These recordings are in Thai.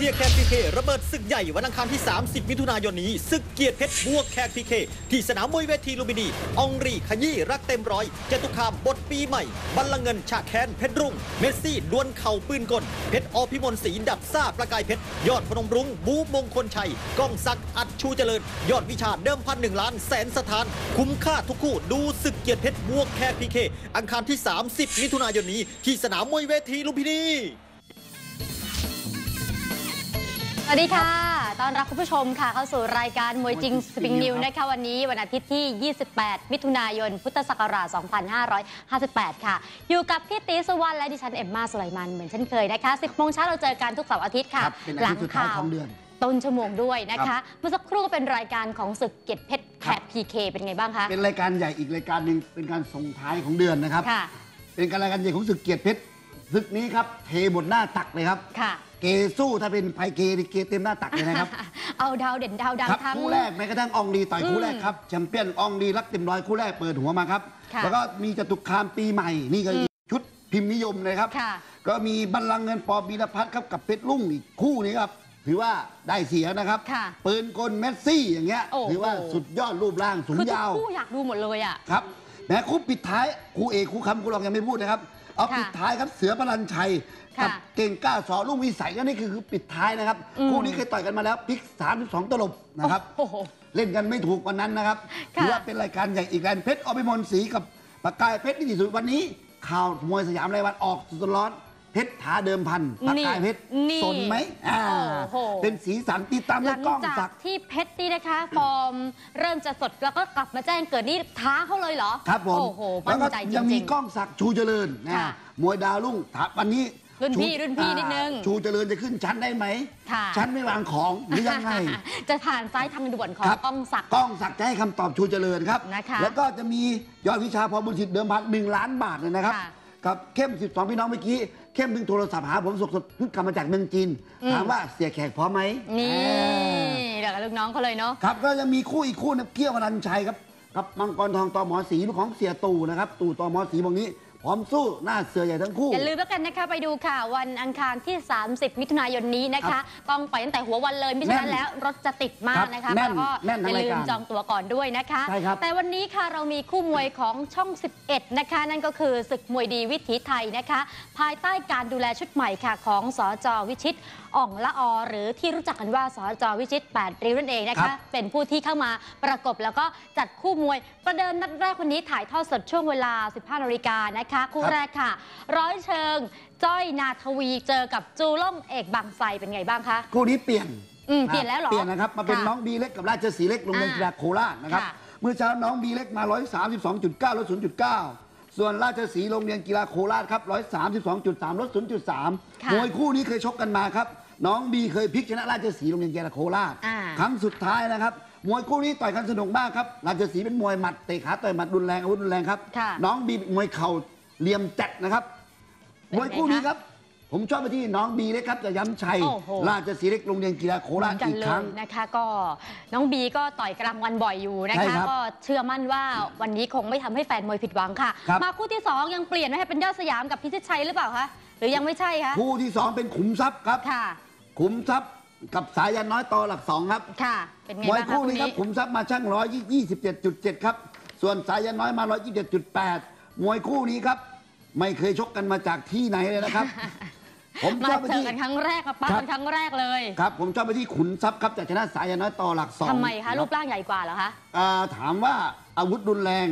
สียแขกพีเคระเบิดศึกใหญ่วันอังคารที่ 30 มิถุนายนนี้ศึกเกียรติเพชรบวกแขกพีเคที่สนามมวยเวทีลุมพินีอองรีขยี้รักเต็มร้อยเจตุคามบทปีใหม่บัลลังก์เงินฉากแค้นเพชรรุ่ง เมสซี่ดวลเข่าปืนกล เพชรอพิมลศรีดับซ่าประกายเพชร ยอดพนมรุ้งบูมงคลชัยก้องศักดิ์อัดชูเจริญ ยอดวิชาเดิมพันหนึ่งล้านแสนสถาน คุ้มค่าทุกคู่ดูศึกเกียรติเพชรบวกแขกพีเคอังคารที่ 30 มิถุนายนนี้ที่สนามมวยเวทีลุมพินี วัสดีค่ะ ต้อนรับคุณผู้ชมค่ะ เข้าสู่รายการมวยจริงสปริงนิวนะคะวันนี้วันอาทิตย์ที่ 28 มิถุนายน พุทธศักราช 2558 ค่ะ อยู่กับพี่ตีสุวรรณและดิฉันเอ็มมาสุไลมันเหมือนเช่นเคยนะคะ 10โมงเช้าเราเจอกันทุกเสาร์อาทิตย์ค่ะครับเป็นอาทิตย์สุดท้ายของเดือนต้นชั่วโมงด้วยนะครัคะบเมื่อสักครู่ก็เป็นรายการของศึกเกียรติเพชรแขกพีเคเป็นไงบ้างคะ เป็นรายการใหญ่อีกรายการหนึ่งเป็นการส่งท้ายของเดือนนะครับค่ะเป็นการรายการใหญ่ของศึกเกียรติเพชรศึกนี้ครับเทหมดหน้าตักเลยครับ ค่ะ เกสู้ถ้าเป็นไพเกนี่เกเต็มหน้าตักเลยนะครับ เอาดาวเด่นดาวดังครับทั้ง คู่แรกแม้กระทั่งอองดีต่อยคู่แรกครับแชมเปี้ยนอองดีรักเต็มร้อยคู่แรกเปิดหัวมาครับ ค่ะ แล้วก็มีจตุคามปีใหม่นี่ก็อีกชุดพิมพ์นิยมเลยครับ ค่ะ ก็มีบัลลังก์เงินปอบีรพัฒน์ครับกับเพชรลุ่งอีกคู่นี้ครับ ถือว่าได้เสียนะครับ ค่ะปืนกลเมสซี่อย่างเงี้ยโอ้โห ถือว่าสุดยอดรูปร่างสูงคือทุกยาว คู่อยากดูหมดเลยอะ ครับแม้คู่ปิดท้ายคู่เอกคู่คำคู่รองยังไม่พูดนะครับ เอาค่ะ ปิดท้ายครับเสือพลันชัย ค่ะกัเก่งกล้าสอลูกวิสัยก็นี่คือคือปิดท้ายนะครับอืมคู่นี้เคยต่อยกันมาแล้วพลิก 32 ตลบนะครับโอ้โหเล่นกันไม่ถูกวันนั้นนะครับค่ะถือว่าเป็นรายการใหญ่อีกรายเพชรอภิมลศรีกับปากกายเพชรนี่ที่สุดวันนี้ ข่าวมวยสยามรายวันออกสุดร้อนเพชรท้าเดิมพันปากกายเพชรนี่สนไหมอ่าโอ้โหเป็นสีสันติดตามหด้วลัยงกล้องจาศักกดิ์ที่เพชรนี่นะคะ ฟอร์มเริ่มจะสดแล้วก็กลับมาแจ้งเกิดนี่ท้าเขาเลยเหรอ ครับผม โอ้โหแล้มั่วนก็ใจจยังริมีงกล้องศักดิ์ชูเจริญนะค่ะมวยดาวรุ่งถามวันนี้ รุ่นพี่ชูรุ่นพี่นิดนึง อ่าชูเจริญจะขึ้นชั้นได้ไหม ค่ะชั้นไม่วางของหรือยังไง จะผ่านซ้ายทางด่วนของครับกล้องศักดิ์กล้องศักดิ์จะให้คำตอบชูเจริญครับ นะคะแล้วก็จะมียอดวิชาพอบุญสิทธิ์เดิมพันหนึ่งล้านบาทเลยนะครับ ค่ะกับเข้ม 12 พี่น้องเมื่อกี้ เข้มถึงโทรศัพท์หาผมสดๆเพิ่งกลับมาจากเมืองจีน อืม ถามว่าเสียแขกพร้อมไหมนี่อ่าเดี๋ยวกับลูกน้องเขาเลยเนาะ ครับ ก็ยังมีคู่อีกคู่นะเกี้ยวอนันต์ชัยครับ กับมังกรทองตอหมอสีลูกของเสียตู่นะครับ ตู่ตอหมอสีบางนี้ พร้อมสู้หน้าเสือใหญ่ทั้งคู่ อย่าลืมแล้วกันนะคะไปดูค่ะ วันอังคารที่ 30 มิถุนายนนี้นะครัคะบต้องไปตั้งแต่หัววันเลยไม่ฉะนั้นแน่นแล้วรถจะติดมากนะคะครับแน่นแล้วก็แน่นอทั้งย่าลืมรายการจองตั๋วก่อนด้วยนะคะใช่ครับแต่วันนี้ค่ะเรามีคู่มวยของช่อง 11 นะคะ นั่นก็คือศึกมวยดีวิถีไทยนะคะ ภายใต้การดูแลชุดใหม่ค่ะของสจวิชิตอ่องละออหรือที่รู้จักกันว่าสจวิชิต8ริ้วนั่นเองนะครัคะบเป็นผู้ที่เข้ามาประกบแล้วก็จัดคู่มวยประเดิมนัดแรกวันนี้ถ่ายทอดสดช่วงเวลา 15นาฬิกานะคะคู่แรกค่ะ ร้อยเชิง จ้อยนาทวีเจอกับจูล่งเอกบางไทรเป็นไงบ้างคะคู่นี้เปลี่ยนอืมเปลี่ยนแล้วเหรอ เปลี่ยนนะครับ มาเป็นค่ะน้องบีเล็กกับราชสีห์เล็กโรงเรียนอ่ากีฬาโคราชนะครับ ค่ะเมื่อเช้าน้องบีเล็กมา 132.9ลด0.9 ส่วนราชสีห์โรงเรียนกีฬาโคราชครับ132.3ลด0.3 ค่ะมวยคู่นี้เคยชกกันมาครับ น้องบีเคยพลิกชนะราชสีห์โรงเรียนกีฬาโคราช อ่า ครั้งสุดท้ายนะครับ มวยคู่นี้ต่อยกันสนุกมากครับ ราชสีห์เป็นมวยหมัดเตะขาต่อยหมัดรุนแรงอาวุธรุนแรงครับ ค่ะ น้องบีเป็นมวยเข่า เหลี่ยมจัดนะครับมวยคู่นี้ครับ ผมชอบไปที่น้องบีเลยครับจะย้ำชัย โอ้โห ราชสีเล็กโรงเรียนกีฬาโคเหราชอีกครั้งนะคะก็น้องบีก็ต่อยกลางวันบ่อยอยู่นะคะคก็เชื่อมั่นว่าวันนี้คงไม่ทำให้แฟนมวยผิดหวังค่ะคมาคู่ที่ 2 ยังเปลี่ยนไม่ให้เป็นยอดสยามกับพิชิตชัยหรือเปล่าคะหรือยังไม่ใช่คะคู่ที่ 2 เป็นขุมทรัพย์ครับ ค่ะขุมทรัพย์กับสายันน้อยต่อหลักสองครับค่ะ เป็นไงวยบ้างคะคู่นี้ครับ ขุมทรัพย์มาช่าง127.7 ครับ ส่วนสายันน้อยมา 127.8 มวยคู่นี้ครับ ไม่เคยชกกันมาจากที่ไหนเลยนะครับ ผมชมาอบไปเจอที่ กันครั้งแรกกับป้าครับ กันครั้งแรกเลยครับ ผมชอบไปที่ขุนทรัพย์ครับจากชนะสายันน้อยต่อหลักสองทำไมคะรับรูปร่างใหญ่กว่าเหรอคะ อ่าถามว่าอาวุธรุนแรง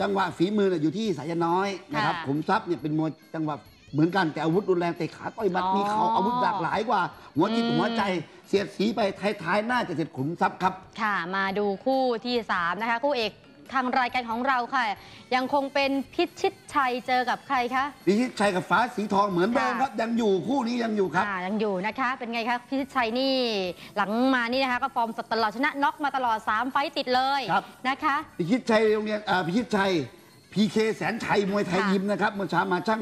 จังหวะฝีมือเนี่ยอยู่ที่สายน้อยนะครับค่ะขุมทรัพย์เนี่ยเป็นมวยจังหวะเหมือนกันแต่อาวุธรุนแรงเตะขาต่อยหมัดอ๋อมีเขาอาวุธหลากหลายกว่า หัวจิตอืม หัวใจเสียดสีไปท้ายๆน่าจะเสร็จขุมทรัพย์ครับ ค่ะ มาดูคู่ที่ 3 นะคะ คู่เอก ทางรายการของเราค่ะ ยังคงเป็นพิชิตชัยเจอกับใครคะ พิชิตชัยกับฟ้าสีทองเหมือนเดิมค่ะครับ ยังอยู่คู่นี้ยังอยู่ครับอ่ายังอยู่นะคะ เป็นไงคะพิชิตชัยนี่หลังมานี่นะคะ ก็ฟอร์มสดตลอดชนะน็อกมาตลอด 3 ไฟต์ติดเลยครับนะคะ พิชิตชัยโรงเรียนอ่าพิชิตชัยพีเคแสนชัยมวยไทยค่ะยิมนะครับเมื่อเช้ามาช่าง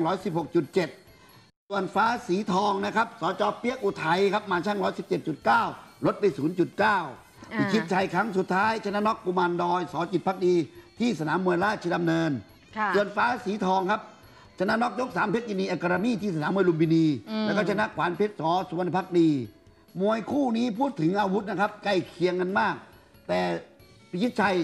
116.7 ส่วนฟ้าสีทองนะครับสจเปียกอุทัยครับมาช่าง 117.9 ลดไป 0.9 พิชิตชัยครั้งสุดท้าย ชนะน็อกกุมารดอยสอจิตพักดี ที่สนามมวยราชดำเนินค่ะส่วนฟ้าสีทองครับ ชนะน็อกยกสามเพชรยินีอะคาเดมี่ที่สนามมวยลุมพินีอืมแล้วก็ชนะขวานเพชรสอสุวรรณพักดี มวยคู่นี้พูดถึงอาวุธนะครับ ใกล้เคียงกันมาก แต่พิชิตชัย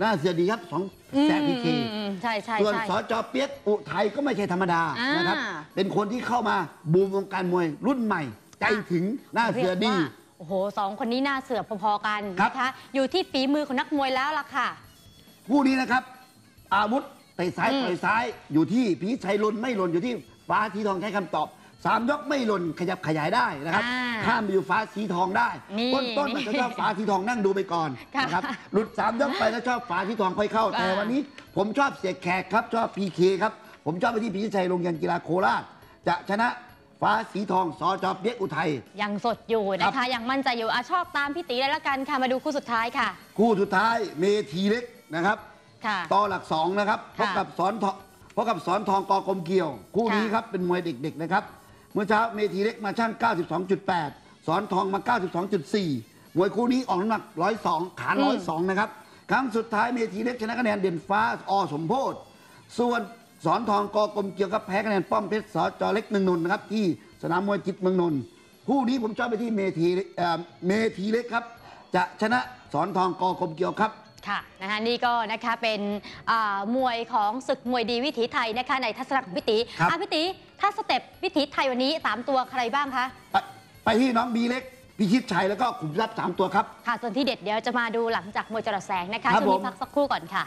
น่าเสียดีครับสองแสนพีเคอืมอืมใช่ใช่ส่วนใช่สจเปียกอุทัยก็ไม่ใช่ธรรมดาอ่านนะครับ เป็นคนที่เข้ามาบูมวงการมวยรุ่นใหม่ ใจถึงน่าเสียดีรีกว่า โอ้โหสองคนนี้น่าเสือกพอๆกันครับ นะคะ อยู่ที่ฝีมือของนักมวยแล้วล่ะค่ะ คู่นี้นะครับ อาวุธเตะซ้ายอืม ต่อยซ้ายอยู่ที่พิชิตชัยหล่นไม่หล่นอยู่ที่ฟ้าสีทองใช้คำตอบสามยกไม่หล่นขยับขยายได้นะครับอ่าข้ามไปอยู่ฟ้าสีทองได้ นี่ต้นต้นมันจะชอบฟ้าสีทองนั่งดูไปก่อนค่ะนะครับหลุดสามยกไปแล้วชอบฟ้าสีทองค่อยเข้า อ่าแต่วันนี้ผมชอบเสียแขกครับชอบพีเคครับผมชอบไปที่พิชิตชัยโรงเรียนกีฬาโคราชจะชนะ ฟ้าสีทองสจเปียกอุทัย ยังสดอยู่นะครัคะ บ ยังมั่นใจอยู่อะชอบตามพี่ตีเลยละกันค่ะ มาดูคู่สุดท้ายค่ะ คู่สุดท้ายเมทีเล็กนะครับค่ะ ต่อหลักสองนะครับพค่ะบกับสอนทองพบกับสอนทองกอกลมเกี่ยว คู่นี้ค่ะ ครับเป็นมวยเด็กๆนะครับเมื่อเช้าเมทีเล็กมาช่าง 92.8 สอนทองมา 92.4 มวยคู่นี้ออกน้ำหนัก 102 ขาน102 นะครับ ครั้งสุดท้ายเมทีเล็กชนะคะแนนเด่นฟ้าอสมโพธส่วน สอนทองกอกลมเกี่ยวกับแพ้คะแนนป้อมเพชรสจเล็กเมืองนนท์นะครับที่สนามมวยจิตเมืองนนท์คู่นี้ผมชอบไปที่เมทีเอ่อเมทีเล็กครับ จะชนะสอนทองกอกลมเกี่ยวครับค่ะนะคะนี่ก็นะคะเป็นอ่ามวยของศึกมวยดีวิถีไทยนะคะในทัศนะของพี่ตีครับอะพี่ตีถ้าสเต็ปวิถีไทยวันนี้ 3 ตัวใครบ้างคะไปไปที่น้องบีเล็กพิชิตชัยแล้วก็ขุมทรัพย์สามตัวครับ ค่ะ ส่วนที่เด็ดเดี๋ยวจะมาดูหลังจากมวยจรดแสงนะคะครับช่วงนี้ผมพักสักครู่ก่อนค่ะ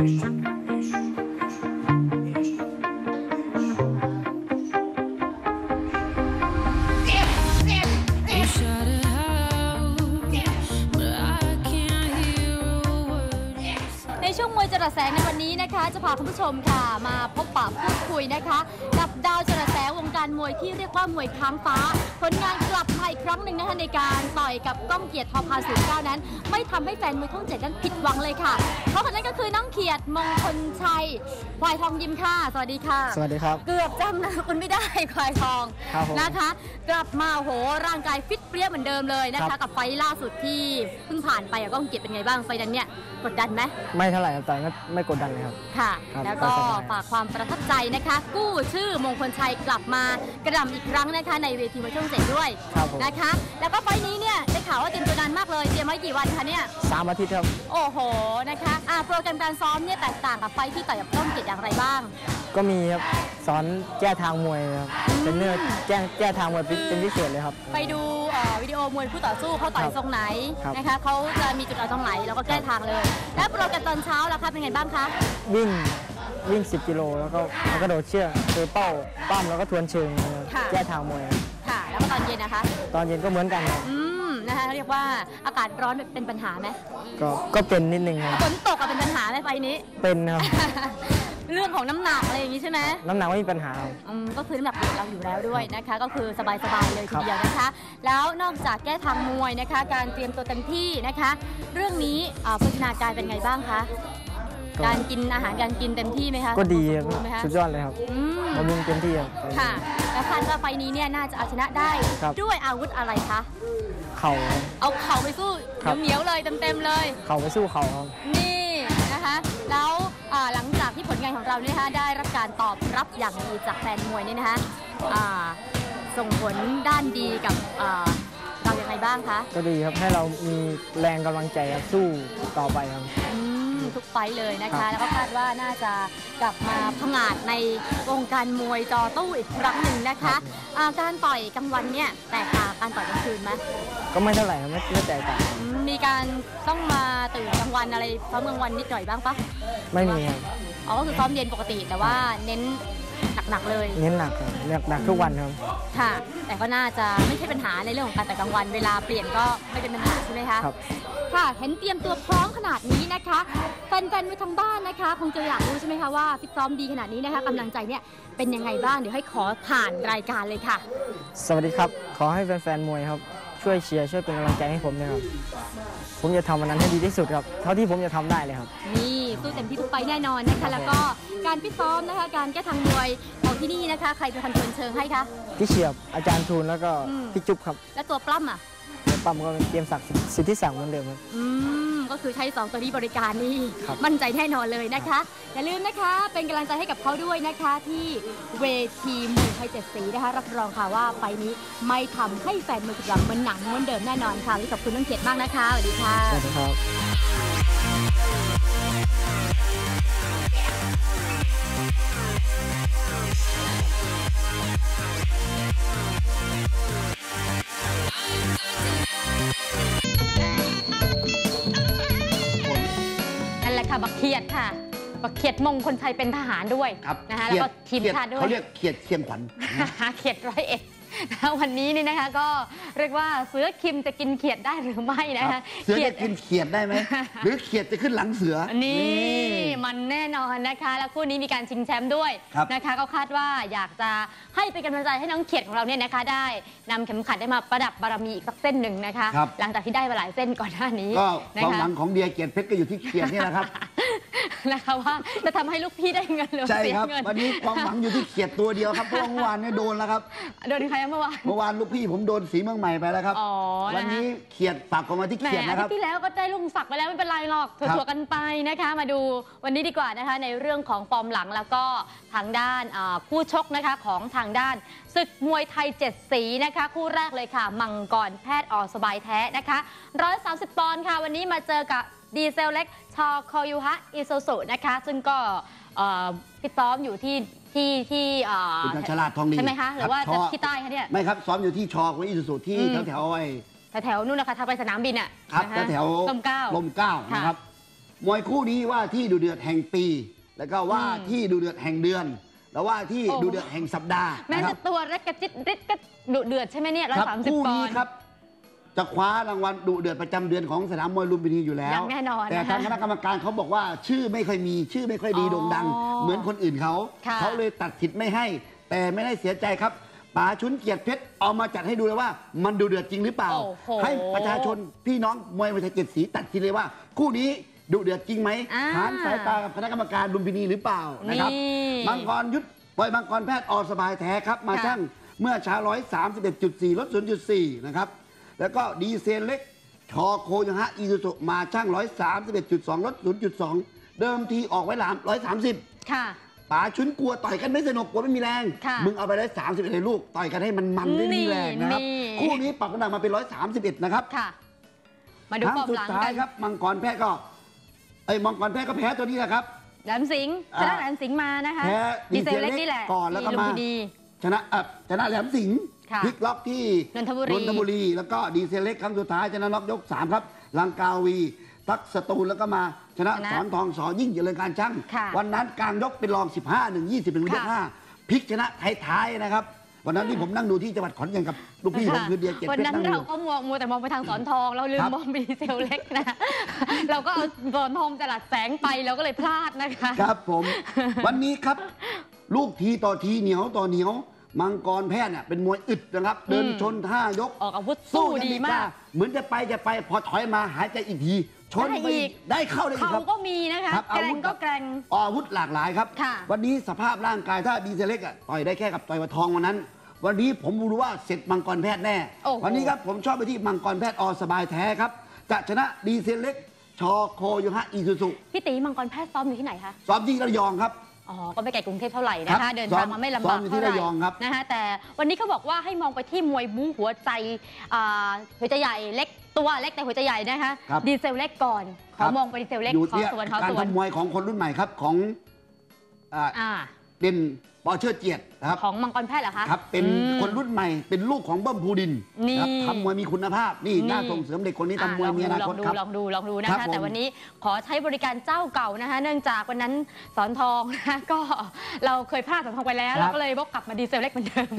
ในช่วงมวยจรดแสงในวันนี้นะคะ จะพาคุณผู้ชมค่ะมาพบปะพู ยนะคะ กับดาวจรดแสงวงการมวยที่เรียกว่ามวยค้างฟ้า ผลงานกลับมาอีกครั้งหนึ่งนะคะในการต่อยกับก้องเกียรติทอพาศูนย์เก้านั้น ไม่ทำให้แฟนมวยท่องเจ็ดนั้นผิดหวังเลยค่ะเขาคนนั้นก็คือน้องเขียดมงคลชัยควายทองยิมค่ะ สวัสดีค่ะ สวัสดีครับ เกือบจำนะคุณไม่ได้ควายทองครับผมนะคะ กลับมาโอ้โหร่างกายฟิตเปรี้ยเหมือนเดิมเลยนะครัคะบกับไฟล์ล่าสุดที่เพิ่งผ่านไปอะก้องเกียรติเป็นไงบ้างไฟล์นั้นเนี่ยกดดันไหมไม่เท่าไหร่ครับแต่ไม่ไม่กดดันเลยครับค่ะครับแล้วก็ก็สบายฝากความประทับใจนะคะกู้ชื่อมงคลชัยกลับมากระหน่ำอีกครั้งนะคะ ในเวทีมวยช่องเจ็ดด้วยครับผม นะคะ แล้วก็ไฟล์นี้เนี่ยได้ข่าวว่าเตรียมตัวนานมากเลยเตรียมไว้กี่วันคะเนี่ย สามอาทิตย์ครับ โอ้โหนะคะอ่าโปรแกรมการซ้อมเนี่ยแตกต่างกับไฟล์ที่ต่อยกับก้องเกียรติอย่างไรบ้าง ก็มีครับ สอนแก้ทางมวยครับเป็นเนื้อแก้แก้ทางมวยเป็นเป็นพิเศษเลยครับ ไปดูเอ่อวิดีโอมวยคู่ต่อสู้เขาต่อยครับทรงไหนครับ นะคะเขาจะมีจุดอ่อนตรงไหนเราก็แก้ทางเลย แล้วโปรแกรมตอนเช้าล่ะคะเป็นไงบ้างคะ วิ่ง วิ่ง 10 กิโลแล้วก็แล้วก็โดดเชือกคือเป้าปั้มแล้วก็ทวนเชิงนะครับค่ะ แก้ทางมวยครับค่ะ แล้วก็ตอนเย็นนะคะ ตอนเย็นก็เหมือนกันครับอืมนะคะเรียกว่าอากาศร้อนเป็นปัญหาไหมก็ก็เป็นนิดนึงครับฝนตกอะเป็นปัญหาไหมไฟล์นี้ เป็นครับ เรื่องของน้ำหนักอะไรอย่างนี้ใช่ไหมน้ำหนักไม่มีปัญหาครับ อืมก็คือน้ำหนักเด็กเราอยู่แล้วด้วยนะคะ ก็คือสบายๆเลยทีเดียวนะคะ แล้วนอกจากแก้ทางมวยนะคะ การเตรียมตัวเต็มที่นะคะ เรื่องนี้เอ่อโภชนาการเป็นไงบ้างคะ ก็การกินอาหารการกินเต็มที่ไหมคะก็ดีครับสมบูรณ์ไหมคะสุดยอดเลยครับอืมบำรุงเต็มที่ครับ ค่ะแล้วคาดว่าไฟล์นี้เนี่ยน่าจะเอาชนะได้ครับ ด้วยอาวุธอะไรคะ เข่าครับ เอาเข่าไปสู้ครับ เหนียวๆเลยเต็มๆเลย เข่าไปสู้เข่าครับ นี่นะคะ แล้วอ่าหลังจากที่ผลงานของเราเนี่ยนะคะได้รับการตอบรับอย่างดีจากแฟนมวยเนี่ยนะคะอ่าส่งผลด้านดีกับอ่าเราอย่างไรบ้างคะ ก็ดีครับให้เรามีแรงกำลังใจครับสู้ต่อไปครับอืม ทุกไฟต์เลยนะครัคะบแล้วก็คาดว่าน่าจะกลับมาผงาดในวงการมวยจอตู้อีกครั้งหนึ่งนะคะอ่าการต่อยกลางวันเนี่ยแตกต่างการต่อยกลางคืนไหมก็ไม่เท่าไหร่ครับไม่ไม่แตกต่าง อืมมีการต้องมาตื่นกลางวันอะไรซ้อมกลางวันนิดหน่อยบ้างปะไม่มีครับ อ๋อก็คือซ้อมเย็นปกติแต่ว่าเน้น หนักๆเลย เน้นหนักครับหนักหนักทุกวันครับ ค่ะ แต่ก็น่าจะไม่ใช่ปัญหาในเรื่องของการแต่กลางวัน เวลาเปลี่ยนก็ไม่เป็นปัญหาใช่ไหมคะครับ ค่ะ เห็นเตรียมตัวพร้อมขนาดนี้นะคะแฟนๆมวยทางบ้านนะคะ คงจะอยากรู้ใช่ไหมคะว่าฟิตซ้อมดีขนาดนี้นะคะกำลังใจเนี่ยเป็นยังไงบ้างเดี๋ยวให้ขอผ่านรายการเลยค่ะ สวัสดีครับ ขอให้แฟนๆมวยครับ ช่วยเชียร์ช่วยเป็นกำลังใจให้ผมนะครับ ผมจะทำวันนั้นให้ดีที่สุดครับ เท่าที่ผมจะทำได้เลยครับ นี่สู้เต็มที่ทุกไปแน่นอนนะคะ แล้วก็การฟิตซ้อมนะคะ การแก้ทางมวยของที่นี่นะคะ ใครเป็นคนชวนเชิงให้คะ พี่เฉียบอาจารย์ทูลแล้วก็อืม พี่จุ๊บครับ และตัวปล้ำอะ ปั๊มก็เป็นเกมศักดิ์สิทธิศักดิ์เหมือนเดิมครับ อืมก็คือใช้2ตัวนี้บริการนี่ครับ มั่นใจแน่นอนเลยนะคะ อย่าลืมนะคะเป็นกำลังใจให้กับเขาด้วยนะคะ ที่เวทีมวยไทยเจ็ดสีนะคะ รับรองค่ะว่าไฟล์นี้ไม่ทำให้แฟนมวยผิดหวังเหมือนหนังม้วนเดิมแน่นอนค่ะวันนี้ขอบคุณน้องเกียรติมากนะคะสวัสดีค่ะ สวัสดีครับ บักเขียดค่ะ บักเขียดมงคนไทยเป็นทหารด้วยครับนะคะแล้วก็ทีมเขียดชาติด้วยเขาเรียกเขียดเคียงขวัญ เขียดร้อยเอ็ด นะคะวันนี้นี่นะคะก็เรียกว่าเสือคิมจะกินเขียดได้หรือไม่นะครัคะบเสือจะกินเขียดได้ไหมหรือเขียดจะขึ้นหลังเสือ นี่มันแน่นอนนะคะ แล้วคู่นี้มีการชิงแชมป์ด้วยครับนะคะ ก็คาดว่าอยากจะให้เป็นกำลังใจให้น้องเขียดของเราเนี่ยนะคะ ได้นำเข็มขัดได้มาประดับบารมีอีกสักเส้นหนึ่งนะคะครับหลังจากที่ได้มาหลายเส้นก่อนหน้านี้ก็นะความคะหวังของเดียเกียรติเพชรก็อยู่ที่เขียดนี่แหละครับ นะคะว่าจะทำให้ลูกพี่ได้เงินหรือใช่เสียครับ เงินวันนี้ความหวังอยู่ที่เขียดตัวเดียวครับเพราะว่าเมื่อวานเนี่ยโดนแล้วครับ โดนใครเมื่อวาน เมื่อวานลูกพี่ผมโดนสีเมืองใหม่ไปแล้วครับ อ๋อนะคะ วันนี้เขียดฝากออกมาที่แหมเขียดอานะคทิรัตบย์ที่แล้วก็ได้ลุงศักดิ์ไปแล้วไม่เป็นไรหรอกครับถั่วๆกันไปนะคะ มาดูวันนี้ดีกว่านะคะ ในเรื่องของฟอร์มหลังแล้วก็ทางด้านอ่าคู่ชกนะคะของทางด้านศึกมวยไทยเจ็ดสีนะคะ คู่แรกเลยค่ะ มังกรแพทย์ออสบายแท้นะคะ 130 ปอนด์ค่ะ วันนี้มาเจอกับ ดีเซลเล็กชอคอยูฮะอิโซสุนะคะ ซึ่งก็เอ่อฟิตซ้อมอยู่ที่ที่ที่อ่าคุณชลาดทองดีใช่ไหมคะ หรือว่าคบจะชอที่ใต้คะเนี่ย ไม่ครับ ซ้อมอยู่ที่ชอของอิสุสุที่อืมแถวๆไอ้แถวๆนู่นนะคะทางไปสนามบินอะครับนะคะแถวๆลมเกล้าลมเกล้าค่ะนะครับ มวยคู่นี้ว่าที่ดูเดือดแห่งปี แล้วก็ว่าอืมที่ดูเดือดแห่งเดือน แล้วว่าที่โอ้ดูเดือดแห่งสัปดาห์แม้นะคจะรับตัวเล็กกระจิตริดก็ดุเดือดใช่ไหมเนี่ยร้อยครับสามสิบคู่ปอนี้นด์ครับ จะคว้ารางวัลดุเดือดประจำเดือนของสนามมวยลุมพินีอยู่แล้อวย่างแน่นอนแต่นะคะทางคณะกรรมการเขาบอกว่าชื่อไม่ค่อยมีชื่อไม่ค่อยดีอ๋อโด่งดังเหมือนคนอื่นเขาค่ะเขาเลยตัดสิทธิ์ไม่ให้ แต่ไม่ได้เสียใจครับป๋าชุนเกียรติเพชรเอามาจัดให้ดูเลยว่า มันดูเดือดจริงหรือเปล่า โอ้โหให้ประชาชนพี่น้องมวยมวยไทยเจ็ดสีตัดสินเลยว่า คู่นี้ดุเดือดจริงไหมอ่า หานสายตากับคณะกรรมการลุมพินีหรือเปล่านะครับนี่มังกรยุทธปล่อยมังกรแพทย์อสบายแท้ครับ มาค่ะ ช่างเมื่อเช้า131.4ลด0.4 นะครับ แล้วก็ดีเซลเล็กชอโคยฮะอีซูซุมาช่าง 131.2ลด0.2 เดิมทีออกไว้หลาม130 ค่ะป๋าชุนกลัวต่อยกันไม่สนุกกลัวไม่มีแรงค่ะมึงเอาไปร้อยสามสิบเอ็ดเลยลูก ต่อยกันให้มันมันได้มีแรงนะครับนี่คู่นี้ปรับน้ำหนักมาเป็นร้อยสามสิบเอ็ดนะครับค่ะมาดูครั้งปอบสุดหลังท้ากัยนครับ มังกรแพทย์ก็ไอ้ยมังกรแพทย์ก็แพ้ตัวนี้แหละครับแหลมสิงห์ชนะแหลมสิงห์มานะคะแพ้ดีดีเซเซลลเล็เล็กกนี่แหละก่อนแล้วก็ที่ลุมามพินีชนะเอ่อชนะแหลมสิงห์ค่ะ พลิกล็อกที่นนทบุรี นนทบุรี แล้วก็ดีเซลเล็กครั้งสุดท้ายชนะน็อกยก 3 ครับ ลังกาวี ทักษตูลแล้วก็มาชนะชนะสอนทองสอยิ่งเจริญการช่าง ค่ะวันนั้นกลางยกเป็นรอง 15 1 20เป็นยกค่ะ5พลิกชนะท้ายๆนะครับ วันนั้นที่ผมนั่งดูที่จังหวัดขอนแก่นกับลูกพี่ผมคือเดียเกียรติวันเพชนั้นรนั่งเราดูก็มัวมัวแต่มองไปทางสอนทอง เราลืมครับ มองไปดีเซลเล็กนะ เราก็เอาสอนทองจลัดแสงไปเราก็เลยพลาดนะคะ ครับผม วันนี้ครับ ลูกทีต่อทีเหนียวต่อเหนียว มังกรแพทย์เนี่ยเป็นมวยอึดนะครับ เดินอืมชนท่ายกออกอาวุธสู้กันดีมาก เหมือนจะไปจะไปพอถอยมาหายใจอีกทีชนได้ไปอีอีกกได้เข้าได้อีกเขาครับก็มีนะคะครับแกร่งก็แกร่งอาวุธหลากหลายครับค่ะวันนี้สภาพร่างกายถ้าดีเซลเล็กอะต่อยได้แค่กับต่อยวัดทองวันนั้น วันนี้ผมรู้ว่าเสร็จมังกรแพทย์แน่โอ้โหวันนี้ครับผมชอบไปที่มังกรแพทย์อสบายแท้ครับจะชนะดีเซลเล็กชอโคโยฮะอีซูซุพี่ตีมังกรแพทย์ซ้อมอยู่ที่ไหนคะซ้อมที่ระยองครับ อ๋อ ก็ไม่ไกลกรุงเทพเท่าไหร่นะครัคะ บเดินทางมาไม่ลำซ้บาอกมอยู่ที่เท่าไหร่ระยองครับ นะคะแต่วันนี้เขาบอกว่าให้มองไปที่มวยบู๊หัวใจอ่าหัวใจใหญ่เล็กตัวเล็กแต่หัวใจใหญ่นะคะครับดีเซลเล็กก่อนขครัอบ มองไปดีเซลเล็กอยู่ขอที่สวนขอการสวนทำมวยของคนรุ่นใหม่ครับของอ่าอ่า เด่น ปอเชิดเจียดนะครับของมังกรแพทย์เหรอคะครับเป็นอืมคนรุ่นใหม่เป็นลูกของเบิ้มภูดินนี่ครับทำมวยมีคุณภาพนี่นี่น่าส่งเสริมเด็กคนนี้ทำมวยอะมีอนาลคอตงดูครับลองดูลองดูนะครัคะบผมแต่วันนี้ขอใช้บริการเจ้าเก่านะคะ เนื่องจากวันนั้นสอนทองนะคะก็เราเคยพลาดสอนทองไปแล้วครับเราก็เลยบกกลับมาดีเซลเล็กเหมือนเดิม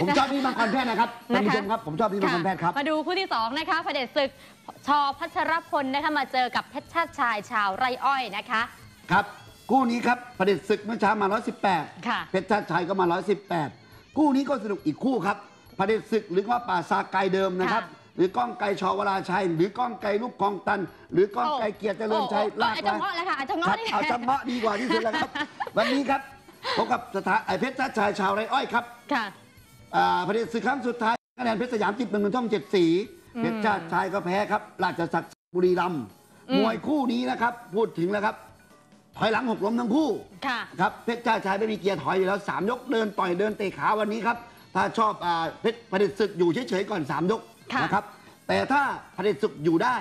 ผมชอบที่มังกรแพทย์นะครับท่านผู้ชมครับผมชอบที่มังกรแพทย์ครับมาดูคู่ที่2นะคะพระเดชศึกชอพัชรพลนะคะมาเจอกับเพชรชาติชายชาวไร่อ้อยนะคะ ครับ คู่นี้ครับประเด็จศึกเมื่อเช้ามา 118 ค่ะเพชรชาติชัยก็มา 118 คู่นี้ก็สนุกอีกคู่ครับประเด็จศึกหรือว่าป่าซาไกเดิมนะครับค่ะหรือก้องไกรชอวราชัย หรือก้องไกรลูกคลองตัน หรือก้องไกรเกียรติเจริญชัยโอ้โอ้ลากอาจมาจะเงาะเลยค่ะอาจจะคเงาะรับนี่เอาจำเพาะดีกว่าที่สุดแล้วครับ วันนี้ครับพบกับสถานไอเพชรชาติชัยชาวไรอ้อยครับค่ะอ่าประเด็จศึกครั้งสุดท้ายคะแนนเพชรสยามจิตเมืองนนท์ช่องเจ็ดสีเพชรชาติชายก็แพ้ครับราชสักดิ์บุรีรัมย์มวยคู่นี้นะครับ พูดถึงแล้วครับ ถอยหลังหกล้มทั้งคู่ค่ะครับเพชรชาติชายไม่มีเกียร์ถอยอยู่แล้ว 3 ยกเดินต่อยเดินเตะขาวันนี้ครับ ถ้าชอบอาเพชรผลิตศึกอยู่เฉยๆก่อน 3 ยกค่ะ นะครับ แต่ถ้าผลิตศึกอยู่ได้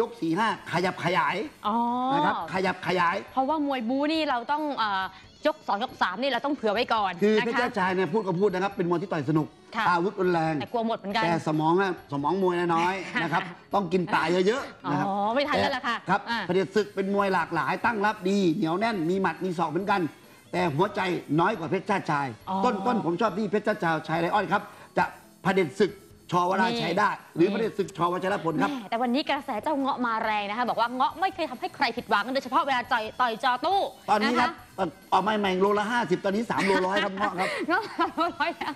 ยก4ี่ห้าขยับขยายอ๋อนะครับ ขยับขยาย เพราะว่ามวยบู๊นี่เราต้องเอ่อ ยกสองยกสามนี่เราต้องเผื่อไว้ก่อนคือนะเพชรคะชาติชายเนี่ยพูดก็พูดนะครับ เป็นมวยที่ต่อยสนุกค่ะ อาวุธรุนแรง แต่กลัวหมดเหมือนกัน แต่สมองอะสมองมวยน้อยๆ นะครับ ต้องกินตายเยอะๆนะครับอ๋อไม่ทันแล้วล่ะค่ะครับอ่าเผด็จศึกเป็นมวยหลากหลายตั้งรับดี เหนียวแน่นมีหมัดมีศอกเหมือนกัน แต่หัวใจน้อยกว่าเพชรชาติชายอ๋อต้นต้นผมชอบที่เพชรชาติชายชายไรอ้อยครับ จะเผด็จศึก ชวรานี่ชัยได้ หรือนี่เผด็จศึกชวชรพลครับแม่แต่วันนี้กระแสเจ้าเงาะมาแรงนะคะ บอกว่าเงาะไม่เคยทำให้ใครผิดหวังโดยเฉพาะเวลาต่อยต่อยจอตู้ ตอนนี้ครับะะตอนออกมาใหม่โลละ 50 ตอนนี้ 3 โลร้อยครับเงาะครับเงาะร้อยแล้ว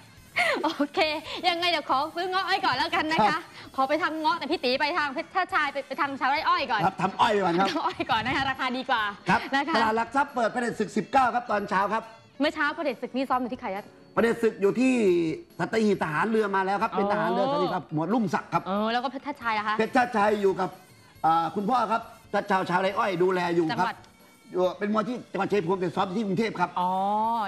โอเค ยังไงเดี๋ยวขอซื้อเงาะไว้ก่อนแล้วกันนะครัคะบขอไปทำเงาะแต่พี่ตีไปทางเพชรชาติชายไปไปทางชาวไร่อ้อยก่อนครับทำอ้อยไปก่อนครับทำอ้อยก่อนนะคะราคาดีกว่าครับนะคะตลาดหลักทรัพย์เปิดเผด็จศึก 19 ครับตอนเช้าครับ เมื่อเช้าประเด็จศึกนี่ซ้อมอยู่ที่ใครอะเผด็จศึกอยู่ที่สัตหีบทหารเรือมาแล้วครับ เป็นอ๋อทหารเรือสัตหีบครับหมวดลุ่มศักดิ์ครับเออแล้วก็เพชรชาติชายนะคะเพชรชาติชัยอยู่กับอ่าคุณพ่อครับชาติชาวชาวไรอ้อยดูแลอยู่จังครับหวัด อยู่เป็นมวยที่จังหวัดชัยภูมิแต่ซ้อมอยู่ที่กรุงเทพครับ อ๋อ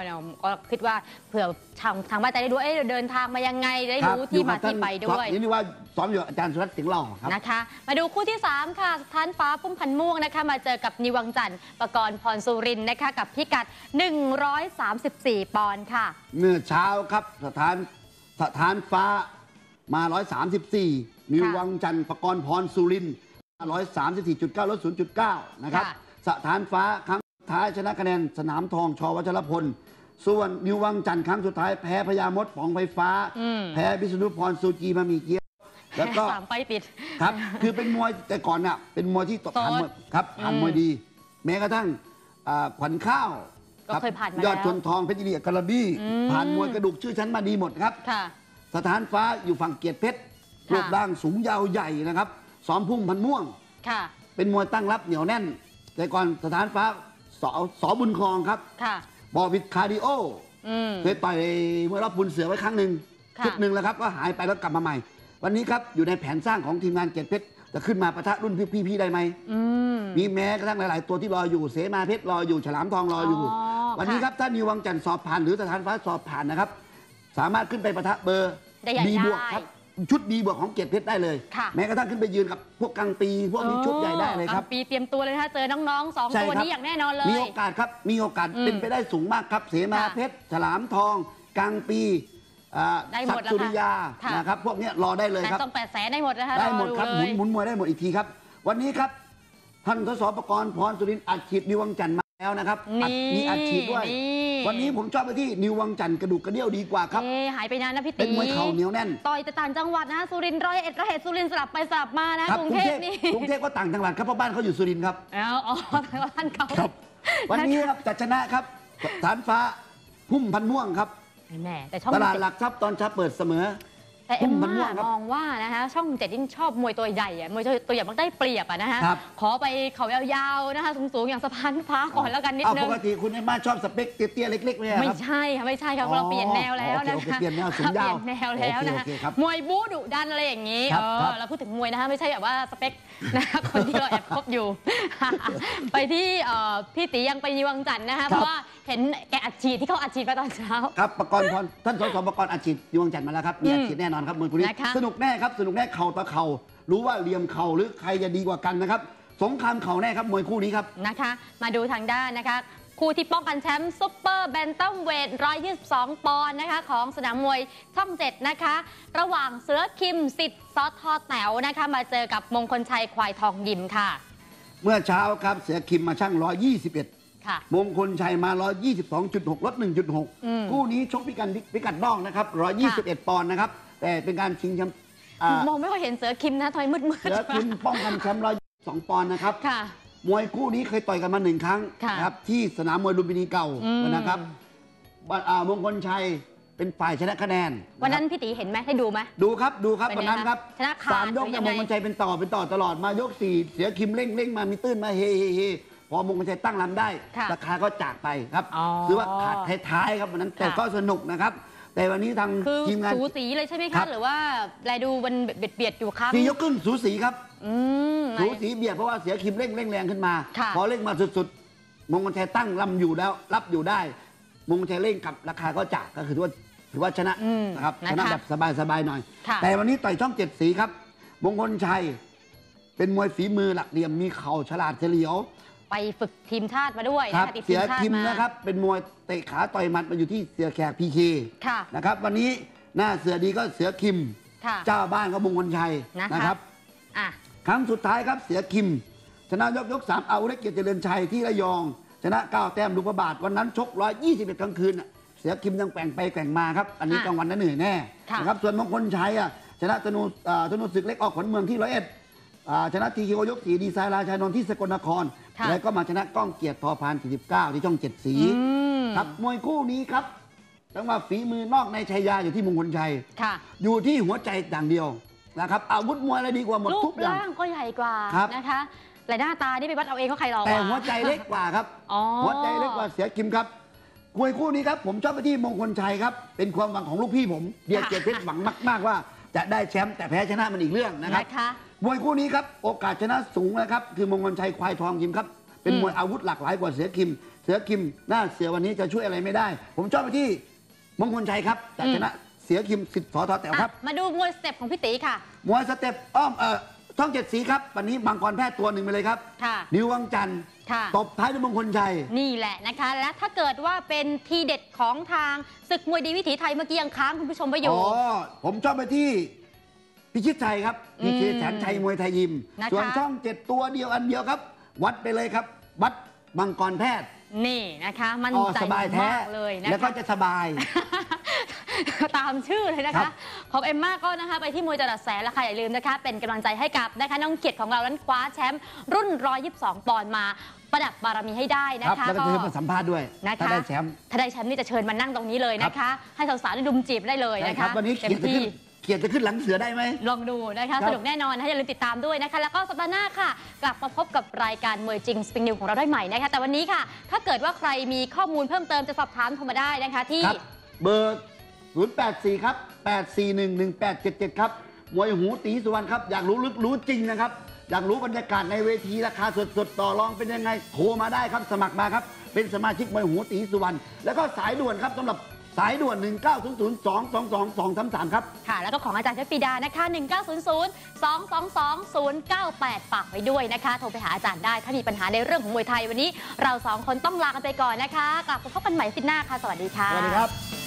เนี่ยก็คิดว่าเผื่อทางทางบ้านจะได้ดูเอ๊ะเดินทางมายังไงได้ครับรู้ที่มาที่ไปด้วยนี่นี่ว่าซ้อมอยู่กับอาจารย์สุรัตน์เสียงหล่อครับนะคะ มาดูคู่ที่ 3 ค่ะสถานฟ้าพุ่มพันธ์ม่วงนะคะ มาเจอกับนิวังจันทร์ประกรณ์พรสุรินทร์นะคะ กับพิกัด 134 ปอนด์ค่ะ เมื่อเช้าครับสถานสถานฟ้ามา 134มีค่ะวังจันทร์ประกรณ์พรสุรินทร์134.9ลด0.9 นะครับค่ะ สถานฟ้าครั้งสุดท้ายชนะคะแนนสนามทองชวัชรพล ส่วนนิววังจันทร์ครั้งสุดท้ายแพ้พญามดของไฟฟ้าอืมแพ้พิษณุพรซูจีมามีเกียวแล้วก็สามไปติดครับ คือเป็นมวยแต่ก่อนน่ะเป็นมวยที่ตโสดผ่านมวยครับผ่านมวยดี แม้กระทั่งอ่าขวัญข้าวก็รับเคยผ่านมาแล้วยอดชนทองเพชรยินดีกับกระบี่อืมผ่านมวยกระดูกชื่อชั้นมาดีหมดครับค่ะสถานฟ้าอยู่ฝั่งเกียรติเพชรค่ะรูปร่างสูงยาวใหญ่นะครับซ้อมพุ่มพันม่วงค่ะเป็นมวยตั้งรับเหนียวแน่น แต่ก่อนสถานฟ้าสอสอบุญครองครับค่ะ บอวิดคาร์ดิโออืม เคยต่อยมวยรอบบุญเสือไว้ครั้งหนึ่งค่ะ ชุดหนึ่งแล้วครับก็หายไปแล้วกลับมาใหม่ วันนี้ครับอยู่ในแผนสร้างของทีมงานเกียรติเพชรจะขึ้นมาประทะรุ่นพี่ๆได้ไหม อืม มีแม้กระทั่งหลาย ๆ ตัวที่รออยู่เสมาเพชรรออยู่ฉลามทองรออยู่ อ๋อวันนี้ค่ะครับถ้านิววังจันทร์สอบผ่านหรือสถานฟ้าสอบผ่านนะครับ สามารถขึ้นไปประทะเบอร์ได้ใหญ่ดีบวกได้ครับ ชุดดีบวกของเกียรติเพชรได้เลย ค่ะ แม้กระทั่งขึ้นไปยืนกับพวกกลางปีพวกนี้ชุดใหญ่ได้เลยครับกลางปีเตรียมตัวเลยนะคะเจอน้องๆสองใช่ตัวครับนี้อย่างแน่นอนเลย มีโอกาสครับ มีโอกาสอืมเป็นไปได้สูงมากครับ เสมาค่ะเพชร ฉลามทอง กลางปีอ่าได้หมดศักดิ์สุริยาแล้วค่ะ นะครับ พวกเนี้ยรอได้เลยแต่ครับ ต้องแปดแสนได้หมดนะคะได้หมดครับอหมุนเลยหมุนมวยได้หมดอีกทีครับ วันนี้ครับ ท่านทศประกรณ์พรสุรินทร์อัดฉีดนิววังจันทร์มา แล้วนะครับอัดนี่ มีอัดฉีดด้วยนี่วันนี้ผมชอบไปที่นิววังจันทร์กระดูกกระเดี่ยวดีกว่าครับ เอ๊ะหายไปนานนะพี่ตีเป็นมวยเข่าเหนียวแน่น ต่อยแต่ต่างจังหวัดนะสุรินทร์ร้อยเอ็ดร้อยเอ็ดสุรินทร์สลับไปสลับมานะครับกรุงเทพนี่กรุงเทพก็ต่างจังหวัดครับเพราะบ้านเขาอยู่สุรินทร์ครับ เอาอ๋อแต่ว่าท่านเขาวันนี้ครับจะชนะครับฐานฟ้าพุ่มพันม่วงครับ แหม่แต่ช่องตลาดเจ็ดหลักทรัพย์ตอนเช้าเปิดเสมอ แต่เอ็มพุ่มพันม่วว่างครับมองว่านะคะช่องเจ็ดยิ่งชอบมวยตัวใหญ่อะมวยตัวใหญ่มันได้เปรียบอะนะคะครับขอไปเขายาวๆนะคะสูงๆอย่างสะพานฟ้าก่อนแล้วกันนิดเอานึปงกติคุณไอ้มาชอบสเปคเตี้ยๆเล็กๆไหมอะไม่ครับใช่ค่ะไม่ใช่ค่ะอ๋อเราเปลี่ยนแนวแล้วนะโอเคคะโอเคเปลี่ยนแนวสูงยาวเปลี่ยนแนวแล้วนะคะโอเคโอเคครับมวยบู๊ดุดันอะไรอย่างนี้ครับเอครัอบเราพูดถึงมวยนะคะไม่ใช่แบบว่าสเปคนะคะคนที่เราแอบคบอยู่ ไปที่เอ่อพี่ตียังไปยีวังจันทร์นะคะเพราะว่าเห็นแกอัดฉีดที่เขาอัดฉีดมาตอนเช้าครับประกรณ์พรท่านสสประกรณ์อาชีพดวงจันทร์มาแล้วครับมีอาชีพแน่นอนครับมวยคู่นี้นะคะ สนุกแน่ครับสนุกแน่เข่าต่อเข่ารู้ว่าเหลี่ยมเข่าหรือใครจะดีกว่ากันนะครับสงครามเข่าแน่ครับมวยคู่นี้ครับ นะคะ มาดูทางด้านนะคะ คู่ที่ป้องกันแชมป์ซุปเปอร์แบนตัมเวท 122 ปอนด์นะคะ ของสนามมวยช่อง 7 นะคะ ระหว่างเสือคิมสิทธิ์ซอทอแต๋วนะคะ มาเจอกับมงคลชัยควายทองยิมค่ะ เมื่อเช้าครับเสือคิมมาช่าง 121 ค่ะ มงคลชัยมา 122.6 ลด อืม1.6 คู่นี้ชกพิกันพิกัดน่องนะครับ 121 ปอนด์นะครับ แต่เป็นการชิงแชมป์อ่ามองไม่ค่อยเห็นเสือคิมนะทำไมมืดๆเสือคิมป้องกันแชมป์122ปอนด์นะครับ ค่ะ มวยคู่นี้เคยต่อยกันมาหนึ่งครั้งค่ะนะครับที่สนามมวยลุมพินีเก่าอืม นะครับบัตรอ่ามงคลชัยเป็นฝ่ายชนะคะแนนวันนั้ะนครับพี่ตีเห็นไหมได้ดูไหม ดูครับดูครับเป็นวันไงนั้นครับชนะขาดสามยกหรือยัเนี่ยงมไง งคลชัยเป็นต่อเป็นต่อตลอดมายกสี่เสียคิมเร่งเร่งมามีตื้นมาเฮเฮเฮพอมงคลชัยตั้งลำได้ค่ะราคาก็จากไปครับอ๋อคือว่าขาดท้ายๆครับวันนั้นแต่ค่ะ ก็สนุกนะครับ แต่วันนี้ทางคือทีมงาน สูสีเลยใช่ไหมครัคะบ หรือว่าแลดูมันเบียดเบียดๆอยู่ครั้งสี่ยกครึ่งสูสีครับ อืม สูสีเบียดเพราะว่าเสียคิมเร่งเร่งแรงขึ้นมา ค่ะ พอเร่งมาสุดๆ มงคลชัยตั้งลำอยู่แล้ว รับอยู่ได้ มงคลชัยเร่งกลับราคาก็จากก็คือถือว่าถือว่าชนะอืมนะครับนะคะชนะแบบสบายๆหน่อย ค่ะแต่วันนี้ต่อยช่องเจ็ดสีครับ มงคลชัย เป็นมวยฝีมือหลักเหลี่ยมมีเข่าฉลาดเฉลียว ไปฝึกทีมชาติมาด้วยครันะบคะติดทีเสียมชาติคิมมา นะครับ เป็นมวยเตะขาต่อยหมัดมาอยู่ที่เสียแขกพีเคค่ะ นะครับ วันนี้หน้าเสือดีก็เสือคิม ค่ะ เจ้าบ้านก็มงคลชัยนะคะ นะครับ อะ ครั้งสุดท้ายครับเสียคิม ชนะยกยกสามเอาเล็กเกียรติเจริญชัยที่ระยอง ชนะเก้าแต้มลูกพระบาทวันนั้นชกร้อยยี่สิบเอ็ดกลางคืนน่ะเสียคิมยังแกว่งไปแกว่งมาครับอันนี้อะกลางวันนั้นเหนื่อยแน่ค่ะนะครับส่วนมงคลชัยอะชนะธนูอ่าธนูศึกเล็กออกขวัญเมืองที่ร้อยเอ็ดอ่าชนะทีคิวยกสีดีไซน์ราชานนท์ที่สกลนครค่ะ แล้วก็มาชนะก้องเกียรติทอพาน49ที่ช่องเจ็ดสีอืมครับมวยคู่นี้ครับจังหวะฝีมือนอกในชัยยาอยู่ที่มงคลชัยค่ะอยู่ที่หัวใจอย่างเดียวนะครับอาวุธมวยอะไรดีกว่าหมดรูทุปกอย่างร่างก็ใหญ่กว่าครับนะคะแต่หน้าตานี่ไปวัดเอาเองเขาใครหรอกแต่หัวใจเล็กกว่าครับอ๋อหัวใจเล็กกว่าเสียคิมครับมวยคู่นี้ครับผมชอบไปที่มงคลชัยครับเป็นความหวังของลูกพี่ผมเดียร์เกียรติเพชรหวังมาก ๆ ว่าจะได้แชมป์แต่แพ้ชนะมันอีกเรื่องนะครับนะคะ มวยคู่นี้ครับโอกาสชนะสูงนะครับคือมงคลชัยควายทองยิมครับเป็นอืมมวยอาวุธหลากหลายกว่าเสือคิม เสือคิมหน้าเสือวันนี้จะช่วยอะไรไม่ได้ ผมชอบไปที่มงคลชัยครับแต่ชนะเสือคิมสิทธิ์สอทอแต๋วครับอะมาดูมวยสเต็ปของพี่ตีค่ะ มวยสเต็ปอ้อมเอ่อช่องเจ็ดสีครับ วันนี้มังกรแพทย์ตัวหนึ่งไปเลยครับค่ะนิววังจันทร์ค่ะตบท้ายด้วยมงคลชัย นี่แหละนะคะ และถ้าเกิดว่าเป็นทีเด็ดของทางศึกมวยดีวิถีไทยเมื่อกี้ยังค้างคุณผู้ชมไปอยู่อ๋อผมชอบไปที่ พิชิตชัยครับอืมพีเคแสนชัยมวยไทยยิม นะคะ ส่วนช่องเจ็ดตัวเดียวอันเดียวครับ วัดไปเลยครับ วัดมังกรแพทย์นี่นะคะ มันอ๋อใจสบายแท้ มากเลยนะแล้วก็คะ จะสบาย ตามชื่อเลยนะครัคะบ ของเอมมาก็นะคะ ไปที่มวยจรัสแสนแล้วค่ะ อย่าลืมนะคะ เป็นกำลังใจให้กับนะคะน้องเกียรติของเรานั้นคว้าแชมป์รุ่น 122 ปอนด์มา ประดับบารมีให้ได้นะครับคะ แล้วก็จะให้มาสัมภาษณ์ด้วยนะคะ ถ้าได้แชมป์ ถ้าได้แชมป์นี่จะเชิญมานั่งตรงนี้เลยนะคะ ให้สาวๆได้ดุมจีบได้เลยใช่นะครัคะบวันนี้เต็เขียมนจะขึ้ที่น เขียนจะขึ้นหลังเสือได้ไหม ลองดูนะคะครัสบนุกแน่นอนนะคะอย่าลืมติดตามด้วยนะคะ แล้วก็สัปดาห์หน้าค่ะ กลับมาพบกับรายการมวยจริงสปริงนิวของเราได้ใหม่นะคะแต่วันนี้ค่ะ ถ้าเกิดว่าใครมีข้อมูลเพิ่มเติมจะสอบถามโทรมาได้นะคะที่ ครับ เบอร์ 084 ครับ 8411877 ครับมวยหูตีสุวรรณครับ อยากรู้ลึกรู้จริงนะครับ อยากรู้บรรยากาศในเวทีราคาสดๆต่อรองเป็นยังไง โทรมาได้ครับ สมัครมาครับ เป็นสมาชิกมวยหูตีสุวรรณ แล้วก็สายด่วนครับสำหรับ สายด่วน 1 9 0 0 2 2 2 2 3 3 ครับ ค่ะ แล้วก็ของอาจารย์เพชรปรีดานะคะ 1900 222 098 ฝากไว้ด้วยนะคะ โทรไปหาอาจารย์ได้ ถ้ามีปัญหาในเรื่องของมวยไทยวันนี้ เราสองคนต้องลากันไปก่อนนะคะ กลับมาพบกันใหม่อาทิตย์หน้าค่ะ สวัสดีค่ะ สวัสดีครับ